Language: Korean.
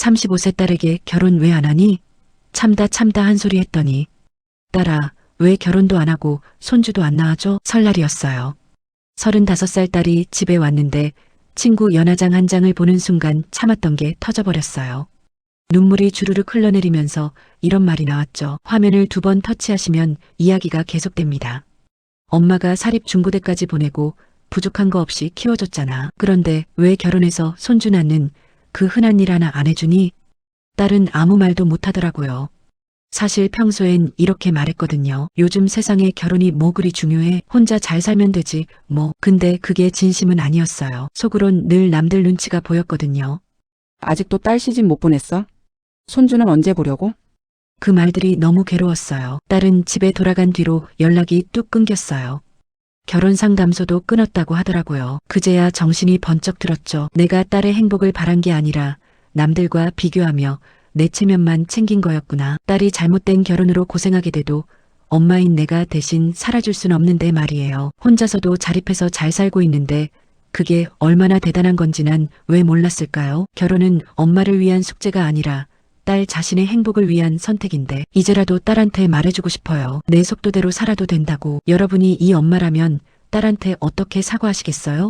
35세 딸에게 결혼 왜 안 하니? 참다 참다 한 소리 했더니 딸아 왜 결혼도 안 하고 손주도 안 낳아줘? 설날이었어요. 35살 딸이 집에 왔는데 친구 연하장 한 장을 보는 순간 참았던 게 터져버렸어요. 눈물이 주르륵 흘러내리면서 이런 말이 나왔죠. 화면을 두 번 터치하시면 이야기가 계속됩니다. 엄마가 사립 중고대까지 보내고 부족한 거 없이 키워줬잖아. 그런데 왜 결혼해서 손주 낳는 그 흔한 일 하나 안 해주니? 딸은 아무 말도 못하더라고요. 사실 평소엔 이렇게 말했거든요. 요즘 세상에 결혼이 뭐 그리 중요해. 혼자 잘 살면 되지. 뭐. 근데 그게 진심은 아니었어요. 속으론 늘 남들 눈치가 보였거든요. 아직도 딸 시집 못 보냈어? 손주는 언제 보려고? 그 말들이 너무 괴로웠어요. 딸은 집에 돌아간 뒤로 연락이 뚝 끊겼어요. 결혼 상담소도 끊었다고 하더라고요. 그제야 정신이 번쩍 들었죠. 내가 딸의 행복을 바란 게 아니라 남들과 비교하며 내 체면만 챙긴 거였구나. 딸이 잘못된 결혼으로 고생하게 돼도 엄마인 내가 대신 살아줄 순 없는데 말이에요. 혼자서도 자립해서 잘 살고 있는데 그게 얼마나 대단한 건지 난 왜 몰랐을까요? 결혼은 엄마를 위한 숙제가 아니라 딸 자신의 행복을 위한 선택인데 이제라도 딸한테 말해주고 싶어요. 내 속도대로 살아도 된다고. 여러분이 이 엄마라면 딸한테 어떻게 사과하시겠어요?